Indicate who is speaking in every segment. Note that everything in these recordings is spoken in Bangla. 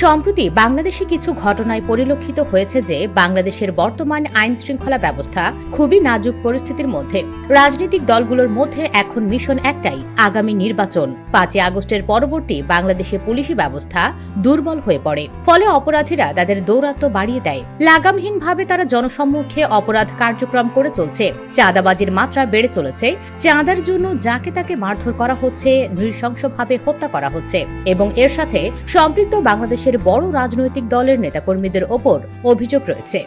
Speaker 1: সম্প্রতি বাংলাদেশে কিছু ঘটনায় পরিলক্ষিত হয়েছে যে বাংলাদেশের বর্তমান আইন শৃঙ্খলা ব্যবস্থা খুবই নাজুক পরিস্থিতির মধ্যে। রাজনৈতিক দলগুলোর মধ্যে এখন মিশন একটাই, আগামী নির্বাচন। পাঁচই আগস্টের পরবর্তী বাংলাদেশে পুলিশি ব্যবস্থা দুর্বল হয়ে পড়ে। ফলে অপরাধীরা তাদের দৌরাত্ম বাড়িয়ে দেয়। লাগামহীনভাবে তারা জনসম্মুখে অপরাধ কার্যক্রম করে চলছে। চাঁদাবাজির মাত্রা বেড়ে চলেছে। চাঁদার জন্য যাকে তাকে মারধর করা হচ্ছে, নৃশংসভাবে হত্যা করা হচ্ছে। এবং এর সাথে সম্পৃক্ত বাংলাদেশের বড় রাজনৈতিক দলের নেতাকর্মীদের ওপর অভিযোগ রয়েছে।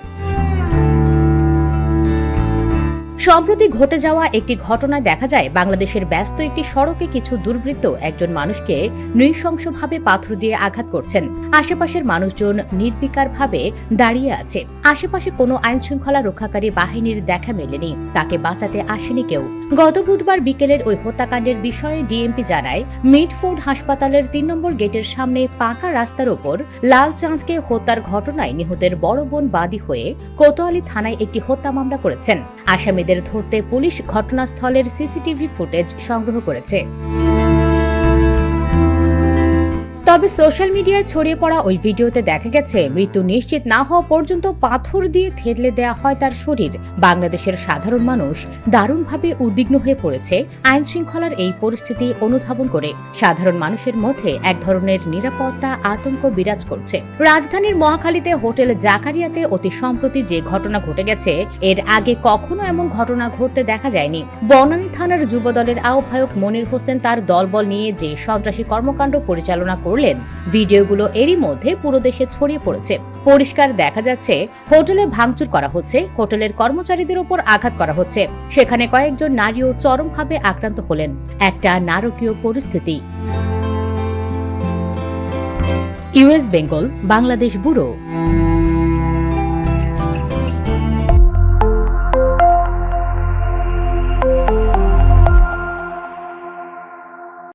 Speaker 1: সম্প্রতি ঘটে যাওয়া একটি ঘটনায় দেখা যায়, বাংলাদেশের ব্যস্ত একটি সড়কে কিছু দুর্বৃত্ত একজন মানুষকে নৃশংসভাবে পাথর দিয়ে আঘাত করছেন। আশেপাশের মানুষজন নির্বিকারভাবে দাঁড়িয়ে আছে। আশেপাশে কোনো আইন শৃঙ্খলা রক্ষাকারী বাহিনীর দেখা মেলেনি। তাকে বাঁচাতে আসেনি কেউ। গত বুধবার বিকেলের ওই হত্যাকাণ্ডের বিষয়ে ডিএমপি জানায়, মিডফোর্ড হাসপাতালের তিন নম্বর গেটের সামনে পাকা রাস্তার ওপর লাল চাঁদকে হত্যার ঘটনায় নিহতের বড় বোন বাদী হয়ে কোতোয়ালি থানায় একটি হত্যা মামলা করেছেন। আসামিদের ধরতে পুলিশ ঘটনাস্থলের সিসিটিভি ফুটেজ সংগ্রহ করেছে। তবে সোশ্যাল মিডিয়ায় ছড়িয়ে পড়া ওই ভিডিওতে দেখা গেছে, মৃত্যু নিশ্চিত না হওয়া পর্যন্ত পাথর দিয়ে থেতলে দেয়া হয় তার শরীর। বাংলাদেশের সাধারণ মানুষ দারুণভাবে উদ্বিগ্ন হয়ে পড়েছে আইন শৃঙ্খলার এই পরিস্থিতি অনুধাবন করে। সাধারণ মানুষের মধ্যে এক ধরনের নিরাপত্তা আতঙ্ক বিরাজ করছে। রাজধানীর মহাখালীতে হোটেল জাকারিয়াতে অতি সম্প্রতি যে ঘটনা ঘটে গেছে, এর আগে কখনো এমন ঘটনা ঘটতে দেখা যায়নি। বনানী থানার যুবদলের আহ্বায়ক মনির হোসেন তার দলবল নিয়ে যে সন্ত্রাসী কর্মকাণ্ড পরিচালনা করলেন ভিডিওগুলো এরই মধ্যে পুরো দেশে ছড়িয়ে পড়েছে। পরিষ্কার দেখা যাচ্ছে, হোটেলে ভাঙচুর করা হচ্ছে, হোটেলের কর্মচারীদের উপর আঘাত করা হচ্ছে। সেখানে কয়েকজন নারীও চরমভাবে আক্রান্ত হলেন। একটা নারকীয় পরিস্থিতি। US Bengal, Bangladesh bureau.